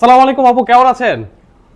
সালাম আলাইকুম আপু কেমন আছেন?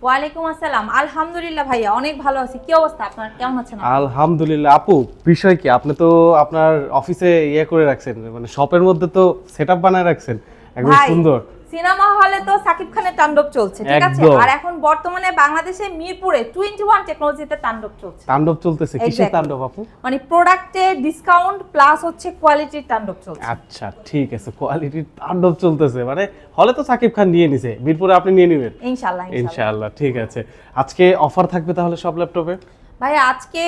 ওয়ালাইকুম আসসালাম। আলহামদুলিল্লাহ ভাইয়া অনেক ভালো আছি। কি অবস্থা আপনার? কেমন আছেন আলহামদুলিল্লাহ। আপু বিষয় কি? আপনি তো আপনার অফিসে ইয়ে করে রাখছেন মানে শপের মধ্যে তো সেটআপ বানায় রাখছেন। একদম সুন্দর। সিনেমা হলে তো সাকিব খানের তাণ্ডব চলছে ঠিক আছে? আর এখন বর্তমানে বাংলাদেশে মিরপুরে টোয়েন্টি ওয়ান টেকনোলজিতে তাণ্ডব চলছে। তাণ্ডব চলতেছে কিসের. তাণ্ডব আপু? মানে প্রোডাক্টে ডিসকাউন্ট প্লাস হচ্ছে কোয়ালিটির তাণ্ডব চলছে। আচ্ছা ঠিক আছে কোয়ালিটির তাণ্ডব চলতেছে। মানে হলে তো সাকিব খান নিয়ে নিছে মিরপুরে আপনি নিয়ে নেবেন। ইনশাল্লাহ ইনশাআল্লাহ ঠিক আছে। আজকে অফার থাকবে তাহলে সব ল্যাপটপে ভাই আজকে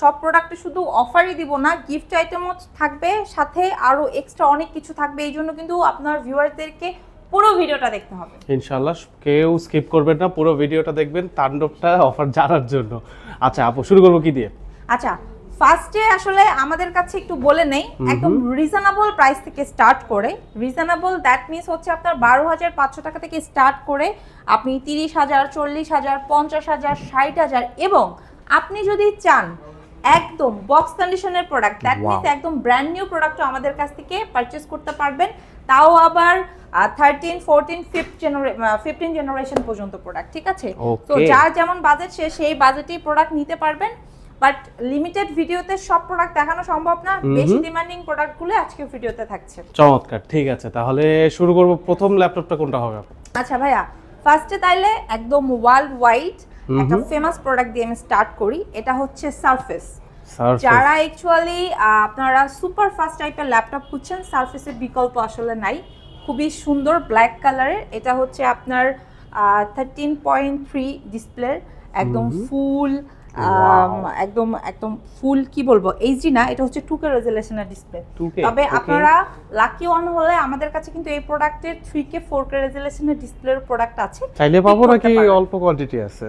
সব প্রোডাক্টে শুধু অফারই দিব না গিফট আইটেমও থাকবে সাথে আরও এক্সট্রা অনেক কিছু থাকবে এই জন্য কিন্তু আপনার ভিউয়ারদেরকে পুরো ভিডিওটা দেখতে হবে। ইনশাআল্লাহ কেউ স্কিপ করবেন না পুরো ভিডিওটা দেখবেন তাণ্ডবটা অফার জানার জন্য। আচ্ছা আপু শুরু করব কি দিয়ে? আচ্ছা ফার্স্টে আসলে আমাদের কাছে একটু বলে নেই একদম রিজনেবল প্রাইস থেকে স্টার্ট করে রিজনেবল দ্যাট মিনস হচ্ছে আপনার বারো হাজার পাঁচশো টাকা থেকে স্টার্ট করে আপনি তিরিশ হাজার চল্লিশ হাজার পঞ্চাশ হাজার ষাট হাজার এবং আপনি যদি চান একদম বক্স কন্ডিশনের প্রোডাক্ট দ্যাট. মিনস একদম ব্র্যান্ড নিউ প্রোডাক্টও আমাদের কাছ থেকে পারচেস করতে পারবেন। তাও আবার thirteen fourteen fifth fifteen generation পর্যন্ত প্রোডাক্ট ঠিক আছে? তো যার যেমন বাজেট সে সেই বাজেটেই প্রোডাক্ট নিতে পারবেন বাট লিমিটেড ভিডিওতে সব প্রোডাক্ট দেখানো সম্ভব না। বেশি ডিমান্ডিং প্রোডাক্টগুলো আজকে ভিডিওতে থাকছে। চমৎকার ঠিক আছে। তাহলে শুরু করব প্রথম ল্যাপটপটা কোনটা হবে? আচ্ছা ভাইয়া ফার্স্টে তাইলে একদম ওয়ার্ল্ড ওয়াইড একটা ফেমাস প্রোডাক্ট দিয়ে আমি স্টার্ট করি এটা হচ্ছে সারফেস। যারা অ্যাকচুয়ালি আপনারা সুপার ফাস্ট টাইপের ল্যাপটপ খুঁজছেন সারফেসের বিকল্প আসলে নাই। খুবই সুন্দর ব্ল্যাক কালারের এটা হচ্ছে আপনার থার্টিন পয়েন্ট থ্রি ডিসপ্লের একদম ফুল একদম একদম ফুল কি বলব এইচডি না এটা হচ্ছে টুকে রেজুলেশনের ডিসপ্লে তবে আপনারা লাকি ওয়ান হলে আমাদের কাছে কিন্তু এই প্রোডাক্টের থ্রি কে ফোর কে রেজুলেশনের ডিসপ্লের প্রোডাক্ট আছে। চাইলে পাবো নাকি অল্প কোয়ান্টিটি আছে?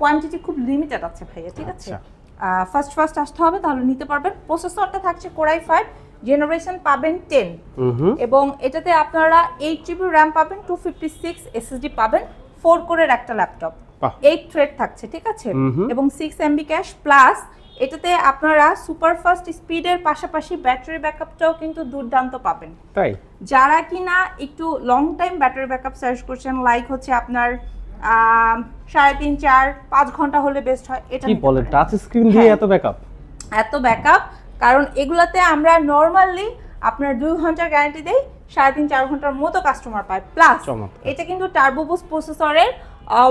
কোয়ান্টিটি খুব লিমিটেড আছে ভাইয়া ঠিক আছে? আচ্ছা। ফার্স্ট ফার্স্ট আসতে হবে তাহলে নিতে পারবেন। প্রসেসরটা থাকছে কোরাই ফাইভ জেনারেশন পাবেন টেন এবং এটাতে আপনারা এইট জিবি র্যাম পাবেন টু ফিফটি সিক্স এসএসডি পাবেন ফোর কোরের একটা ল্যাপটপ এইট থ্রেড থাকছে ঠিক আছে? এবং সিক্স এমবি ক্যাশ প্লাস এটাতে আপনারা সুপার সুপারফাস্ট স্পিডের পাশাপাশি ব্যাটারি ব্যাকআপটাও কিন্তু দুর্দান্ত পাবেন। তাই? যারা কিনা একটু long time battery backup search করছেন লাইক হচ্ছে আপনার সাড়ে তিন চার পাঁচ ঘণ্টা হলে বেস্ট হয় এটা কি বলেন টাচ স্ক্রিন দিয়ে হ্যাঁ। এত ব্যাকআপ এত ব্যাকআপ কারণ এগুলাতে আমরা নর্মালি আপনার দুই ঘণ্টার গ্যারান্টি দেই সাড়ে তিন চার ঘণ্টার মতো কাস্টমার পায়। প্লাস এটা কিন্তু টার্বোবুস প্রসেসরের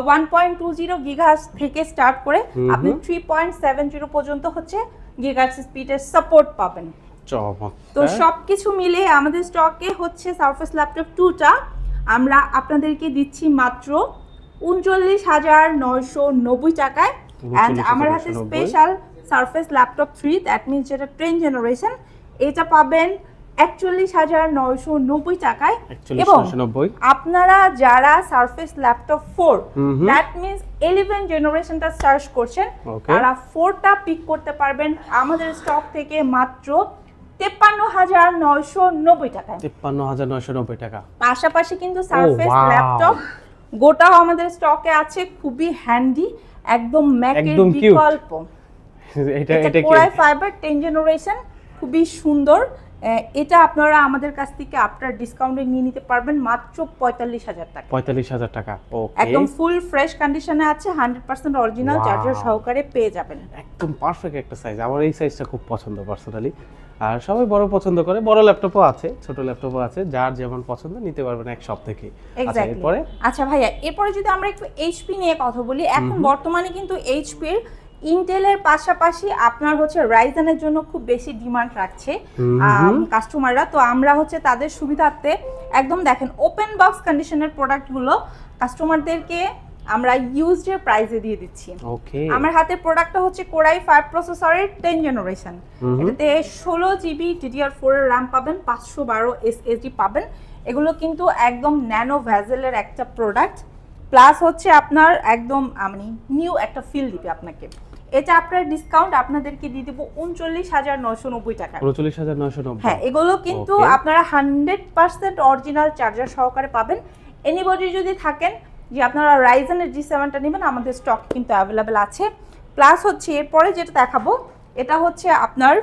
one point two zero gigahertz থেকে স্টার্ট করে আপনি থ্রি পয়েন্ট সেভেন জিরো পর্যন্ত হচ্ছে গিগাহার্স স্পিডের সাপোর্ট পাবেন। তো চমৎকার। সব কিছু মিলে আমাদের স্টকে হচ্ছে সারফেস ল্যাপটপ টুটা আমরা আপনাদেরকে দিচ্ছি মাত্র উনচল্লিশ হাজার নয়শো নব্বই টাকায়। অ্যান্ড আমার হাতে special surface laptop three that means যেটা টেন জেনারেশন এটা পাবেন একচল্লিশ হাজার নয়শো নব্বই টাকায়। এবং আপনারা যারা surface laptop four. That means eleven জেনারেশনটা search করছেন. তারা ফোরটা পিক করতে পারবেন আমাদের স্টক থেকে মাত্র তেপ্পান্ন হাজার নয়শো নব্বই টাকায়। তিপ্পান্ন হাজার নয়শো নব্বই টাকা। পাশাপাশি কিন্তু সারফেস ল্যাপটপ গোটাও আমাদের স্টকে আছে খুবই হ্যান্ডি একদম ম্যাকের বিকল্প। এটা এটা কি কোরাই ফাইবার টেন জেনারেশন খুবই সুন্দর। এটা আপনারা আমাদের কাছ থেকে আপনার ডিসকাউন্টে নিয়ে নিতে পারবেন মাত্র পঁয়তাল্লিশ হাজার টাকা। পঁয়তাল্লিশ হাজার টাকা একদম ফুল ফ্রেশ কন্ডিশনে আছে হান্ড্রেড পার্সেন্ট অরিজিনাল চার্জার সহকারে পেয়ে যাবেন। একদম পারফেক্ট একটা সাইজ আমার এই সাইজটা খুব পছন্দ পার্সোনালি আর সবাই বড় পছন্দ করে বড় ল্যাপটপও আছে ছোট ল্যাপটপও আছে যার যেমন পছন্দ নিতে পারবেন এক সব থেকে আচ্ছা এরপরে? আচ্ছা ভাইয়া এরপরে যদি আমরা একটু এইচপি নিয়ে কথা বলি এখন বর্তমানে কিন্তু এইচপির ইন্টেলের পাশাপাশি আপনার হচ্ছে রাইজেনের জন্য খুব বেশি ডিমান্ড রাখছে কাস্টমাররা তো আমরা হচ্ছে তাদের সুবিধার্থে একদম দেখেন ওপেন বক্স কন্ডিশনের প্রোডাক্টগুলো কাস্টমারদেরকে আমরা ইউজডের প্রাইসে দিয়ে দিচ্ছি। ওকে আমার হাতে প্রোডাক্টটা হচ্ছে কোরাই ফাইভ প্রসেসরের টেন জেনারেশন হুম হুম। এটাতে ষোলো জিবি ডিডিআর ফোর এর র্যাম পাবেন পাঁচশো বারো এসএসডি পাবেন। এগুলো কিন্তু একদম ন্যানো ভ্যাজেলের একটা প্রোডাক্ট প্লাস হচ্ছে আপনার একদম মানে নিউ একটা ফিল দিবে আপনাকে। এটা আপনার ডিসকাউন্ট আপনাদেরকে দিয়ে দেবো উনচল্লিশ হাজার নশো নব্বই টাকা। উনচল্লিশ হাজার নয়শো নব্বই। হ্যাঁ এগুলো কিন্তু আপনারা হান্ড্রেড পার্সেন্ট অরিজিনাল চার্জার সহকারে পাবেন। এনিবডি যদি থাকেন যে আপনারা রাইজেনের জি সেভেনটা নেবেন আমাদের স্টক কিন্তু অ্যাভেলেবেল আছে। প্লাস হচ্ছে এরপরে যেটা দেখাবো এটা হচ্ছে আপনার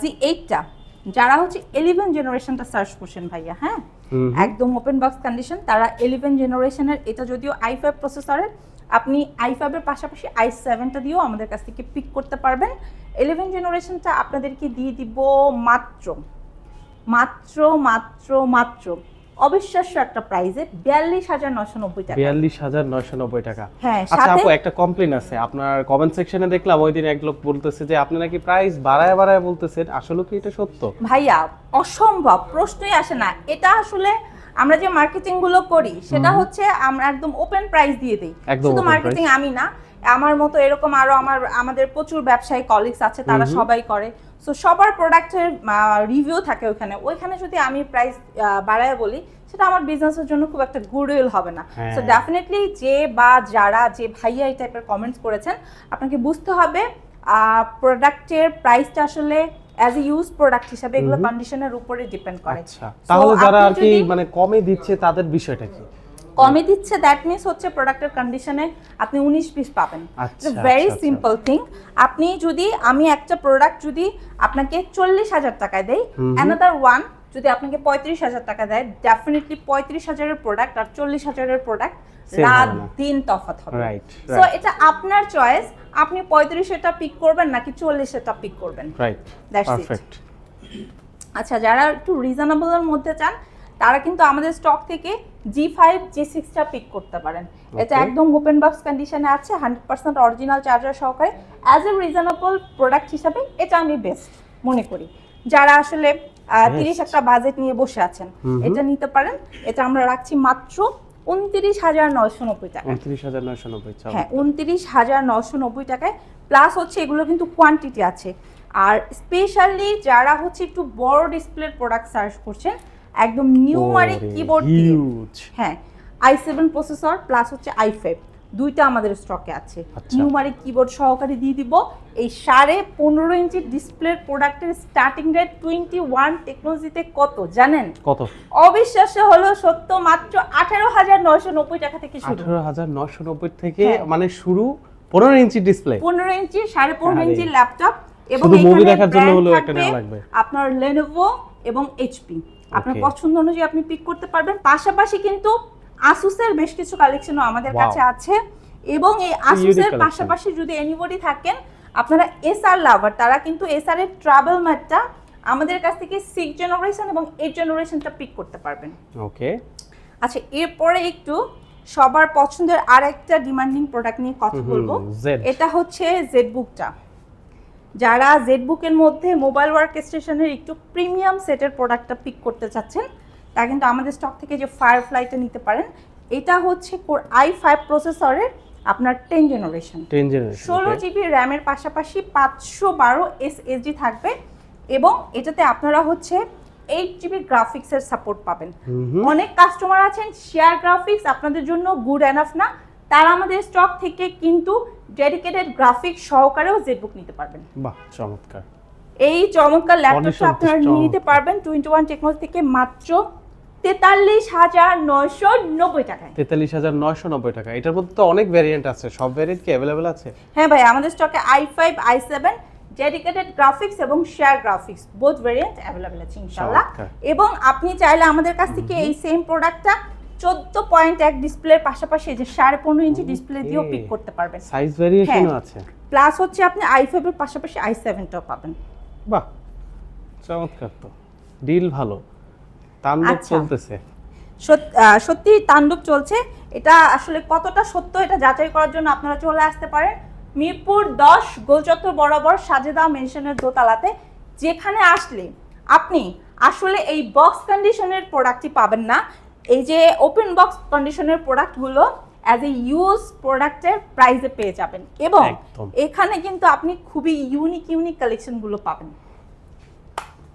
জি এইটটা যারা হচ্ছে ইলেভেন জেনারেশনটা সার্চ করছেন ভাইয়া হ্যাঁ? একদম ওপেন বক্স কন্ডিশন তারা ইলেভেন জেনারেশনের এটা যদিও আই ফাইভ প্রসেসরের আপনি আই ফাইভের পাশাপাশি আই সেভেনটা দিয়েও আমাদের কাছ থেকে পিক করতে পারবেন। ইলেভেন জেনারেশনটা আপনাদেরকে দিয়ে দিব মাত্র মাত্র মাত্র মাত্র। অবিশ্বাস্য একটা প্রাইজে বিয়াল্লিশ হাজার নশো নব্বই টাকা। বিয়াল্লিশ হাজার নয়শো নব্বই টাকা। হ্যাঁ আচ্ছা আপু একটা কমপ্লেন আছে। আপনার কমেন্ট সেকশনে দেখলাম ওই দিন এক লোক বলতেছে যে আপনি নাকি প্রাইস বাড়ায় বাড়ায় বলতেছেন। আসলে কি এটা সত্য? ভাইয়া অসম্ভব। প্রশ্নই আসে না। এটা আসলে আমরা যে মার্কেটিংগুলো করি সেটা হচ্ছে আমরা একদম ওপেন প্রাইস দিয়ে দিই। শুধু মার্কেটিং আমি না আমার মতো এরকম আরও আমার আমাদের প্রচুর ব্যবসায়ী কলিগস আছে তারা সবাই করে। সো সবার প্রোডাক্টের রিভিউ থাকে ওখানে ওইখানে যদি আমি প্রাইস বাড়ায় বলি সেটা আমার বিজনেসের জন্য খুব একটা গুডউইল হবে না। হ্যাঁ। সো ডেফিনেটলি যে বা যারা যে ভাইয়া এই টাইপের কমেন্টস করেছেন আপনাকে বুঝতে হবে প্রোডাক্টের প্রাইসটা আসলে অ্যাজ এ ইউজ প্রোডাক্ট হিসাবে এগুলো কন্ডিশনের উপরে ডিপেন্ড করে। আচ্ছা। তাহলে যারা আর কি মানে কমে দিচ্ছে তাদের বিষয়টা কি? কমে দিচ্ছে দ্যাট মিনস হচ্ছে প্রোডাক্টের কন্ডিশনে আপনি উনিশ পিস পাবেন। ভেরি। সিম্পল থিং আপনি যদি আমি একটা প্রোডাক্ট যদি আপনাকে চল্লিশ হাজার টাকায় দেই অ্যানাদার ওয়ান যদি আপনাকে পঁয়ত্রিশ হাজার টাকা দেয় ডেফিনেটলি পঁয়ত্রিশ হাজারের প্রোডাক্ট আর চল্লিশ হাজারের প্রোডাক্ট রাত দিন তফাৎ হবে। সো এটা আপনার চয়েস আপনি পঁয়ত্রিশেটা পিক করবেন নাকি চল্লিশেটা পিক করবেন। আচ্ছা যারা একটু রিজনেবলের মধ্যে চান তারা কিন্তু আমাদের স্টক থেকে জি ফাইভ জি সিক্সটা পিক করতে পারেন। এটা একদম ওপেন বক্স কন্ডিশনে আছে হান্ড্রেড পার্সেন্ট অরিজিনাল চার্জার সহকারে। অ্যাজ এ রিজনেবল প্রোডাক্ট হিসাবে এটা আমি বেস্ট মনে করি। যারা আসলে তিরিশ একটা বাজেট নিয়ে বসে আছেন এটা নিতে পারেন। এটা আমরা রাখছি মাত্র উনত্রিশ হাজার নয়শো নব্বই টাকা উনত্রিশ হাজার নয়শো নব্বই হ্যাঁ উনত্রিশ হাজার নশো নব্বই টাকায় প্লাস হচ্ছে এগুলো কিন্তু কোয়ান্টিটি আছে। আর স্পেশালি যারা হচ্ছে একটু বড় ডিসপ্লের প্রোডাক্ট সার্চ করছেন একদম নিউমারিক কিবোর্ড দিয়ে। হিউজ হ্যাঁ আই সেভেন প্রসেসর প্লাস হচ্ছে আই ফাইভ দুইটা আমাদের স্টকে আছে। আচ্ছা। নিউমারিক কিবোর্ড সহকারে দিয়ে দিব। এই সাড়ে পনেরো ইঞ্চি ডিসপ্লের প্রোডাক্টের স্টার্টিং রেট টোয়েন্টি ওয়ান টেকনোলজিতে কত জানেন? কত? অবিশ্বাস্য হলো সত্য মাত্র আঠারো হাজার নয়শো নব্বই টাকা থেকে শুরু। আঠারো হাজার নয়শো নব্বই থেকে হ্যাঁ। মানে শুরু পনেরো ইঞ্চি ডিসপ্লে পনেরো ইঞ্চি সাড়ে পনেরো ইঞ্চি ল্যাপটপ এবং এখানে দেখার জন্য হলেও একটা নেওয়া লাগবে। আপনার লেনোভো এবং এইচপি আপনার পছন্দ অনুযায়ী আপনি পিক করতে পারবেন। পাশাপাশি কিন্তু আসুসের বেশ কিছু কালেকশনও আমাদের কাছে আছে এবং এই আসুসের পাশাপাশি যদি এনিবডি থাকেন আপনারা এসআর লাভার তারা কিন্তু এসআর এর ট্রাভেল ম্যাটটা আমাদের কাছ থেকে সিক্স জেনারেশন এবং এইট জেনারেশনটা পিক করতে পারবেন। ওকে আচ্ছা এরপরে একটু সবার পছন্দের আর একটা ডিমান্ডিং প্রোডাক্ট নিয়ে কথা বলব। এটা হচ্ছে জেড বুকটা যারা জেড বুকের মধ্যে মোবাইল ওয়ার্ক স্টেশনের একটু প্রিমিয়াম সেটের প্রোডাক্টটা পিক করতে চাচ্ছেন তা কিন্তু আমাদের স্টক থেকে যে ফায়ারফ্লাইটা নিতে পারেন এটা হচ্ছে আই ফাইভ প্রসেসরের আপনার টেন জেনারেশন টেন জেনারেশন ষোলো জিবি র্যামের পাশাপাশি পাঁচশো বারো এসএসডি থাকবে এবং এটাতে আপনারা হচ্ছে এইট জিবি গ্রাফিক্সের সাপোর্ট পাবেন। অনেক কাস্টমার আছেন শেয়ার গ্রাফিক্স আপনাদের জন্য গুড এনাফ না তারা আমাদের স্টক থেকে কিন্তু ডেডিকেটেড গ্রাফিক্স সহকারেও জেটবুক নিতে পারবেন। বাহ চমৎকার। এই চমৎকার ল্যাপটপটা আপনারা নিয়ে নিতে পারবেন টোয়েন্টি ওয়ান টেকনোলজি থেকে মাত্র তেতাল্লিশ হাজার নয়শো নব্বই টাকায়। তেতাল্লিশ হাজার নয়শো নব্বই টাকা। এটার মধ্যে তো অনেক ভ্যারিয়েন্ট আছে। সব ভ্যারিয়েন্ট কি অ্যাভেলেবেল আছে? হ্যাঁ ভাই আমাদের স্টকে I five I seven dedicated graphics এবং share graphics both variant available আছে ইনশাল্লাহ এবং আপনি চাইলে আমাদের কাছ থেকে এই সেম প্রোডাক্টটা চোদ্দ পয়েন্ট এক ডিসপ্লের পাশাপাশি যে সাড়ে পনেরো ইঞ্চি ডিসপ্লে দিয়েও পিক করতে পারবেন। সাইজ ভ্যারিয়েশনও হ্যাঁ। আছে। প্লাস হচ্ছে আপনি আই ফাইভের পাশাপাশি আই সেভেনটাও পাবেন। বাহ চমৎকার তো। ডিল ভালো। তাণ্ডব আচ্ছা। চলতেছে। সত্যি তাণ্ডব চলছে। এটা আসলে কতটা সত্য এটা যাচাই করার জন্য আপনারা চলে আসতে পারেন মিরপুর দশ গোলচত্বর বরাবর সাজেদা মেনশনের দোতলাতে। যেখানে আসলে আপনি আসলে এই বক্স কন্ডিশনের প্রোডাক্টটি পাবেন না। এই যে ওপেন বক্স কন্ডিশনের প্রোডাক্টগুলো অ্যাজ এ ইউজ প্রোডাক্টের প্রাইসে পেয়ে যাবেন। এবং এখানে কিন্তু আপনি খুবই ইউনিক ইউনিক কালেকশনগুলো পাবেন।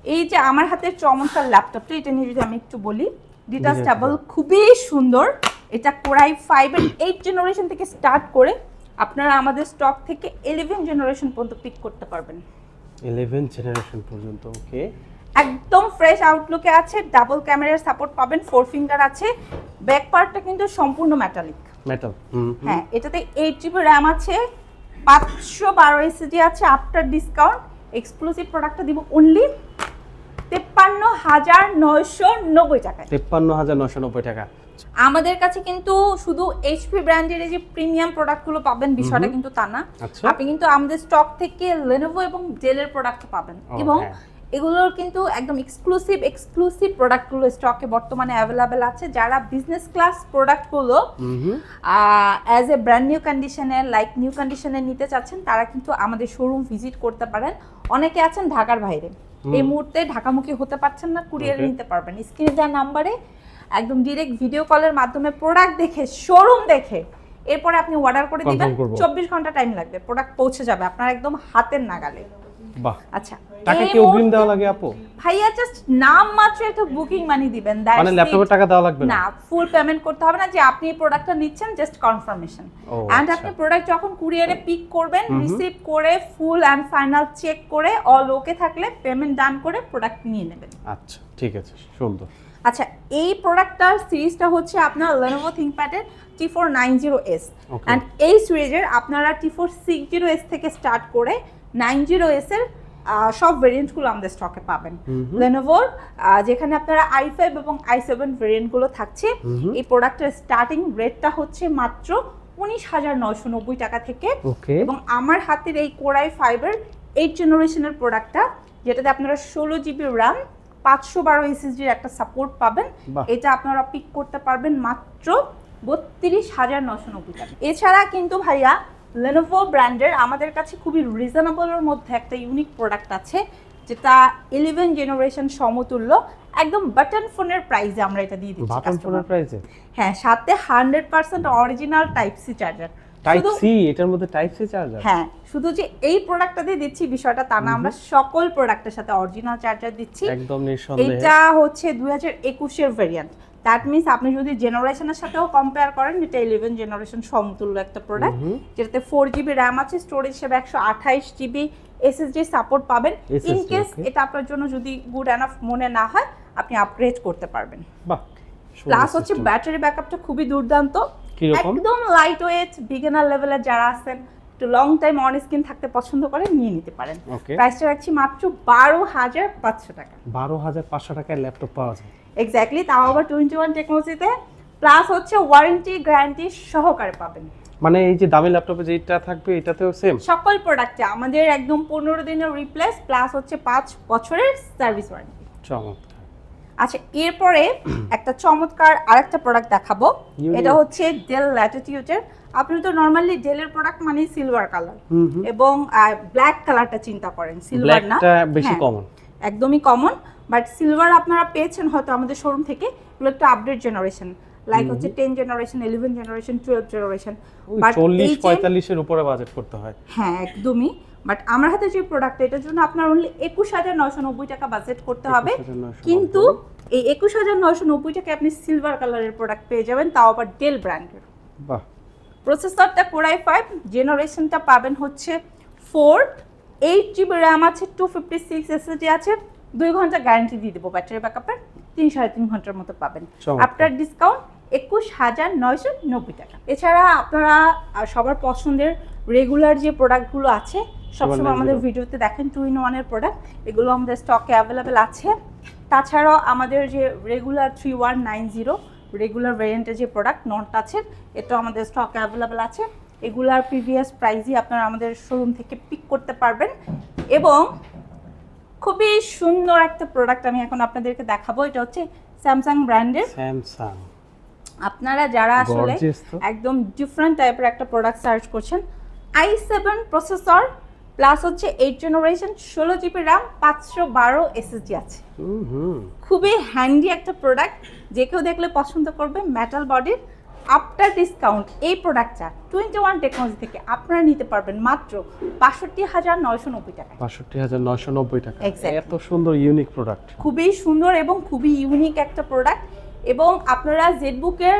এই যে আমার হাতের চমৎকার ল্যাপটপটা এটা নিয়ে যদি আমি একটু বলি ডিটাচেবল খুবই সুন্দর। এটা কোরাই ফাইভ এর এইট জেনারেশন থেকে স্টার্ট করে আপনারা আমাদের স্টক থেকে ইলেভেন জেনারেশন পর্যন্ত পিক করতে পারবেন। ইলেভেন জেনারেশন পর্যন্ত ওকে একদম ফ্রেশ আউটলুকে আছে ডাবল ক্যামেরার সাপোর্ট পাবেন ফোর ফিঙ্গার আছে। ব্যাক পার্টটা কিন্তু সম্পূর্ণ মেটালিক মেটাল হ্যাঁ এটাতে এইট জিবি র্যাম আছে পাঁচশো বারো এসএসডি আছে আফটার ডিসকাউন্ট এক্সক্লুসিভ প্রোডাক্টটা দিব অনলি তেপ্পান্ন হাজার নয়শো নব্বই টাকায়। তেপ্পান্ন হাজার নয়শো নব্বই টাকা। আমাদের কাছে কিন্তু শুধু এইচপি ব্র্যান্ডের যে প্রিমিয়াম প্রোডাক্টগুলো পাবেন বিষয়টা কিন্তু তা না। আচ্ছা। আপনি কিন্তু আমাদের স্টক থেকে লেনোভো এবং ডেলের প্রোডাক্ট পাবেন। এবং হ্যাঁ। এগুলোর কিন্তু একদম এক্সক্লুসিভ এক্সক্লুসিভ প্রোডাক্টগুলো স্টকে বর্তমানে অ্যাভেলেবেল আছে। যারা বিজনেস ক্লাস প্রোডাক্টগুলো অ্যাজ এ ব্র্যান্ড নিউ কন্ডিশনে লাইক নিউ কন্ডিশনে নিতে চাচ্ছেন তারা কিন্তু আমাদের শোরুম ভিজিট করতে পারেন। অনেকে আছেন ঢাকার বাইরে। এই মুহূর্তে ঢাকামুখী হতে পারছেন না কুরিয়ারে নিতে পারবেন। স্ক্রিনে দেওয়া নাম্বারে একদম ডিরেক্ট ভিডিও কলের মাধ্যমে প্রোডাক্ট দেখে শোরুম দেখে এরপরে আপনি অর্ডার করে দিবেন। চব্বিশ ঘণ্টা টাইম লাগবে প্রোডাক্ট পৌঁছে যাবে আপনার একদম হাতের নাগালে। বাহ। আচ্ছা। টাকা কি অগ্রিম দেওয়া লাগে আপু? ভাইয়া জাস্ট নাম মাত্র একটা বুকিং মানি দিবেন মানে ল্যাপটপের টাকা দেওয়া লাগবে না? ফুল পেমেন্ট করতে হবে না যে আপনি এই প্রোডাক্টটা নিচ্ছেন জাস্ট কনফার্মেশন এন্ড। আপনি প্রোডাক্ট যখন কুরিয়ারে পিক করবেন রিসিভ করে ফুল এন্ড ফাইনাল চেক করে অল ওকে থাকলে পেমেন্ট ডান করে প্রোডাক্ট নিয়ে নেবেন। আচ্ছা ঠিক আছে সুন্দর। আচ্ছা এই প্রোডাক্টটার সিরিজটা হচ্ছে আপনার Lenovo ThinkPad এর T four nine zero S Okay. এই সিরিজের আপনারা T four six zero S থেকে স্টার্ট করে নাইন জিরো এস এর সব ভেরিয়েন্টগুলো আমাদের স্টকে পাবেন। লেনোভোর যেখানে আপনারা আই ফাইভ এবং আই সেভেন ভেরিয়েন্টগুলো থাকছে। এই প্রোডাক্টের স্টার্টিং রেটটা হচ্ছে মাত্র উনিশ হাজার নয়শো নব্বই টাকা থেকে। এবং আমার হাতের এই কোরাই ফাইবার এইট জেনারেশনের প্রোডাক্টটা যেটাতে আপনারা ষোলো জিবি র্যাম পাঁচশো বারো এসএসডির একটা সাপোর্ট পাবেন। এটা আপনারা পিক করতে পারবেন মাত্র বত্রিশ হাজার নশো নব্বই টাকা। এছাড়া কিন্তু ভাইয়া লেনোভো ব্র্যান্ডের আমাদের কাছে খুবই রিজনেবলের মধ্যে একটা ইউনিক প্রোডাক্ট আছে যেটা ইলেভেন জেনারেশন সমতুল্য একদম বাটন ফোনের প্রাইসে আমরা এটা দিয়ে দিচ্ছি বাটন ফোনের প্রাইসে হ্যাঁ সাথে hundred percent original type C charger type C এটার মধ্যে টাইপ সি চার্জার হ্যাঁ শুধু যে এই প্রোডাক্টটা দিয়ে দিচ্ছি বিষয়টা তা না আমরা সকল প্রোডাক্টের সাথে অরিজিনাল চার্জার দিচ্ছি। একদম নিঃসন্দেহে। এটা হচ্ছে দুই হাজার একুশের ভেরিয়েন্ট দ্যাট মিনস আপনি যদি জেনারেশনের সাথেও কম্পেয়ার করেন এটা ইলেভেন জেনারেশন সমতুল্য একটা প্রোডাক্ট যেটাতে ফোর জিবি র্যাম আছে স্টোরেজ হিসেবে একশো আঠাইশ জিবি এসএসডি সাপোর্ট পাবেন। ইন কেস এটা আপনার জন্য যদি গুড এনাফ মনে না হয় আপনি আপগ্রেড করতে পারবেন। প্লাস হচ্ছে। ব্যাটারি ব্যাকআপটা খুবই দুর্দান্ত। একদম লাইট ওয়েট বিগিনার লেভেলের যারা আছেন একটু লং টাইম অন স্ক্রিন থাকতে পছন্দ করেন নিয়ে নিতে পারেন। প্রাইসটা রাখছি মাত্র বারো হাজার পাঁচশো টাকা। বারো হাজার পাঁচশো টাকায় ল্যাপটপ পাওয়া যায়। এক্স্যাক্টলি তাও আবার টোয়েন্টি ওয়ান টেকনোলজিতে প্লাস হচ্ছে ওয়ারেন্টি গ্যারান্টি সহকারে পাবেন। মানে এই যে দামি ল্যাপটপে যেটা থাকবে এটাতেও সেম সকল প্রোডাক্টে আমাদের একদম পনেরো দিনের রিপ্লেস প্লাস হচ্ছে পাঁচ বছরের সার্ভিস ওয়ারেন্টি চমৎকার। আচ্ছা এরপরে একটা চমৎকার আরেকটা প্রোডাক্ট দেখাবো। এটা হচ্ছে ডেল ল্যাটিটিউডের আপনি তো নর্মালি ডেলের প্রোডাক্ট মানে সিলভার কালার এবং ব্ল্যাক কালারটা চিন্তা করেন সিলভার না? ব্ল্যাকটা বেশি হ্যাঁ, কমন একদমই কমন বাট সিলভার আপনারা পেয়েছেন হয়তো আমাদের শোরুম থেকে এগুলো একটা আপডেট জেনারেশন লাইক হচ্ছে ten generation eleven generation twelve generation চল্লিশ পঁয়তাল্লিশের উপরে বাজেট করতে হয়। হ্যাঁ একদমই বাট আমার হাতে যে প্রোডাক্ট এটার জন্য আপনার অনলি একুশ হাজার নয়শো নব্বই টাকা বাজেট করতে হবে। কিন্তু এই একুশ হাজার নয়শো নব্বই টাকায় আপনি সিলভার কালারের প্রোডাক্ট পেয়ে যাবেন তাও আবার ডেল ব্র্যান্ডের বাহ। প্রসেসরটা কোরাই ফাইভ জেনারেশনটা পাবেন হচ্ছে ফোর এইট জিবি র্যাম আছে টু ফিফটি সিক্স এসএসডি আছে দুই ঘণ্টা গ্যারান্টি দিয়ে দেবো ব্যাটারি ব্যাক ব্যাকআপের তিন সাড়ে তিন ঘণ্টার মতো পাবেন। আপনার ডিসকাউন্ট একুশ হাজার নয়শো নব্বই টাকা। এছাড়া আপনারা সবার পছন্দের রেগুলার যে প্রোডাক্টগুলো আছে সবসময় আমাদের ভিডিওতে দেখেন টু ইন ওয়ানের প্রোডাক্ট এগুলো আমাদের স্টকে অ্যাভেলেবেল আছে। তাছাড়াও আমাদের যে regular three one nine zero regular ভেরিয়েন্টের যে প্রোডাক্ট নন টাচের এটা আমাদের স্টকে অ্যাভেলেবেল আছে। এগুলার প্রিভিয়াস প্রাইজই আপনারা আমাদের শোরুম থেকে পিক করতে পারবেন। এবং খুবই সুন্দর একটা প্রোডাক্ট আমি এখন আপনাদেরকে দেখাবো। এটা হচ্ছে স্যামসাং ব্র্যান্ডের স্যামসাং আপনারা যারা আসলে একদম ডিফারেন্ট টাইপের একটা প্রোডাক্ট সার্চ করছেন আই সেভেন প্রসেসর প্লাস হচ্ছে এইট জেনারেশন ষোলো জিবি র্যাম পাঁচশো বারো এসএসডি আছে। খুবই হ্যান্ডি একটা প্রোডাক্ট যে কেউ দেখলে পছন্দ করবে মেটাল বডির আফটার ডিসকাউন্ট এই প্রোডাক্টটা টোয়েন্টি ওয়ান টেকনোলজি থেকে আপনারা নিতে পারবেন মাত্র বাষট্টি হাজার নয়শো নব্বই টাকা বাষট্টি হাজার নয়শো নব্বই টাকা। এত সুন্দর ইউনিক প্রোডাক্ট খুবই সুন্দর এবং খুবই ইউনিক একটা প্রোডাক্ট এবং আপনারা জেডবুকের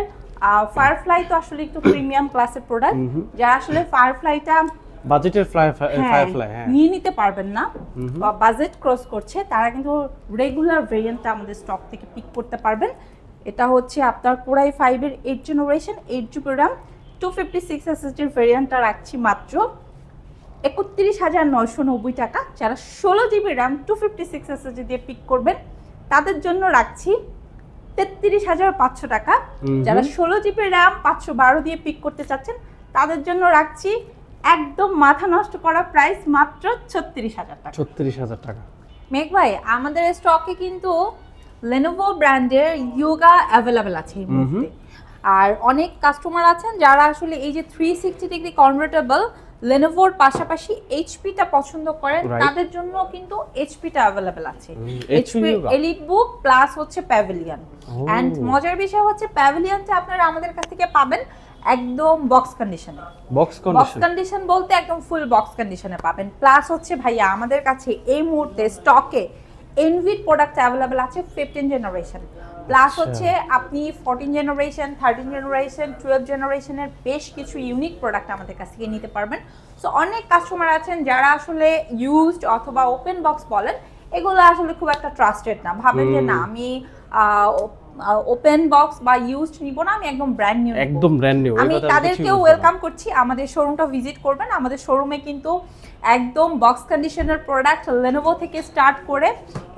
ফায়ারফ্লাই তো আসলে একটু প্রিমিয়াম ক্লাসের প্রোডাক্ট যারা আসলে ফায়ারফ্লাইটা বাজেটের ফ্লাই ফায়ারফ্লাই হ্যাঁ নিয়ে নিতে পারবেন না। বাজেট ক্রস করছে তারা কিন্তু রেগুলার ভেরিয়েন্টটা আমাদের স্টক থেকে পিক করতে পারবেন। এটা হচ্ছে আপনার কোরাই ফাইভের eight generation eight GB RAM two fifty six এসএসডির ভেরিয়েন্টটা রাখছি মাত্র। একত্রিশ হাজার নয়শো নব্বই টাকা। যারা ষোলো GB RAM two fifty six SSD দিয়ে পিক করবেন তাদের জন্য রাখছি তেত্রিশ হাজার পাঁচশো টাকা। যারা ষোলো জিবি র্যাম পাঁচশো বারো দিয়ে পিক করতে চাচ্ছেন তাদের জন্য রাখছি একদম মাথা নষ্ট করা প্রাইস মাত্র ছত্রিশ হাজার টাকা। ছত্রিশ হাজার টাকা। মেঘ ভাই আমাদের স্টকে কিন্তু লেনোভো ব্র্যান্ডের ইয়োগা অ্যাভেলেবেল আছে এই মুহূর্তে। আর অনেক কাস্টমার আছেন যারা আসলে এই যে থ্রি সিক্সটি ডিগ্রি কনভার্টেবল লেনোভোর পাশাপাশি এইচপিটা পছন্দ করেন. তাদের জন্য কিন্তু এইচপিটা অ্যাভেলেবেল আছে। এইচপি? এলিট বুক প্লাস হচ্ছে প্যাভিলিয়ন। অ্যান্ড মজার বিষয় হচ্ছে প্যাভিলিয়নটা আপনারা আমাদের কাছ থেকে পাবেন একদম বক্স কন্ডিশনে বক্স বক্স কন্ডিশন বলতে একদম ফুল বক্স কন্ডিশনে পাবেন। প্লাস হচ্ছে ভাইয়া আমাদের কাছে এই মুহূর্তে স্টকে এনভিড প্রোডাক্ট অ্যাভেলেবেল আছে ফিফটিন জেনারেশন প্লাস। হচ্ছে আপনি fourteen generation thirteen generation twelve জেনারেশনের বেশ কিছু ইউনিক প্রোডাক্ট আমাদের কাছ থেকে নিতে পারবেন। সো অনেক কাস্টমার আছেন যারা আসলে ইউজড অথবা ওপেন বক্স বলেন এগুলো আসলে খুব একটা ট্রাস্টেড না। ভাবেন যে না আমি ওপেন বক্স বা ইউজড নিব না আমি একদম ব্র্যান্ড নিউ একদম ব্র্যান্ড নিউ আমি তাদেরকেও ওয়েলকাম করছি আমাদের শোরুমটা ভিজিট করবেন। আমাদের শোরুমে কিন্তু একদম বক্স কন্ডিশনার প্রোডাক্ট লেনোভো থেকে স্টার্ট করে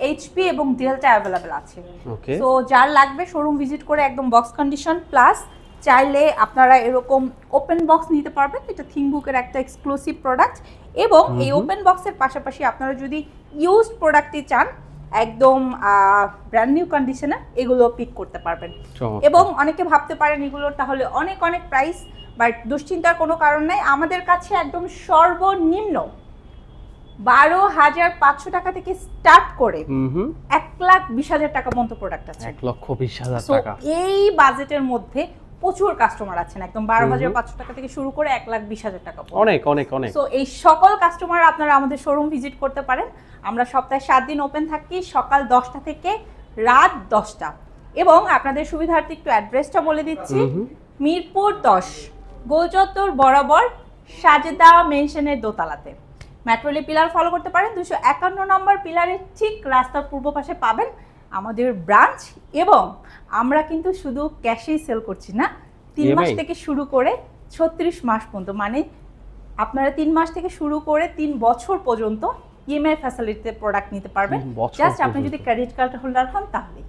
এইচপি এবং ডেলটা অ্যাভেলেবেল আছে। ওকে তো যার লাগবে শোরুম ভিজিট করে একদম বক্স কন্ডিশন প্লাস চাইলে আপনারা এরকম ওপেন বক্স নিতে পারবেন এটা থিংবুকের একটা এক্সক্লুসিভ প্রোডাক্ট এবং এই ওপেন বক্সের পাশাপাশি আপনারা যদি ইউজড প্রোডাক্টই চান একদম ব্র্যান্ড নিউ কন্ডিশনে এগুলো পিক করতে পারবেন। এবং অনেকে ভাবতে পারেন এগুলো তাহলে অনেক অনেক প্রাইস বাট দুশ্চিন্তার কোনো কারণ নাই। আমাদের কাছে একদম সর্বনিম্ন বারো হাজার পাঁচশো টাকা থেকে স্টার্ট করে এক লাখ বিশ হাজার টাকা পর্যন্ত প্রোডাক্ট আছে। এক লক্ষ বিশ হাজার টাকা। এই বাজেটের মধ্যে প্রচুর কাস্টমার আছেন একদম বারো। হাজার পাঁচশো টাকা থেকে শুরু করে এক লাখ বিশ হাজার টাকা অনেক অনেক অনেক। সো এই সকল কাস্টমার আপনারা আমাদের শোরুম ভিজিট করতে পারেন। আমরা সপ্তাহে সাত দিন ওপেন থাকি সকাল দশটা থেকে রাত দশটা। এবং আপনাদের সুবিধার্থে একটু অ্যাড্রেসটা বলে দিচ্ছি। মিরপুর দশ গোলচত্বর বরাবর সাজেদা মেনশনের দোতলাতে। মেট্রোলি পিলার ফলো করতে পারেন। দুশো একান্ন নম্বর পিলারের ঠিক রাস্তার পূর্ব পাশে পাবেন আমাদের ব্রাঞ্চ এবং আমরা কিন্তু শুধু ক্যাশেই সেল করছি না তিন মাস থেকে শুরু করে ছত্রিশ মাস পর্যন্ত মানে আপনারা তিন মাস থেকে শুরু করে তিন বছর পর্যন্ত ইএমআই ফ্যাসিলিটিতে প্রোডাক্ট নিতে পারবেন। জাস্ট আপনি যদি ক্রেডিট কার্ড হোল্ডার হন তাহলেই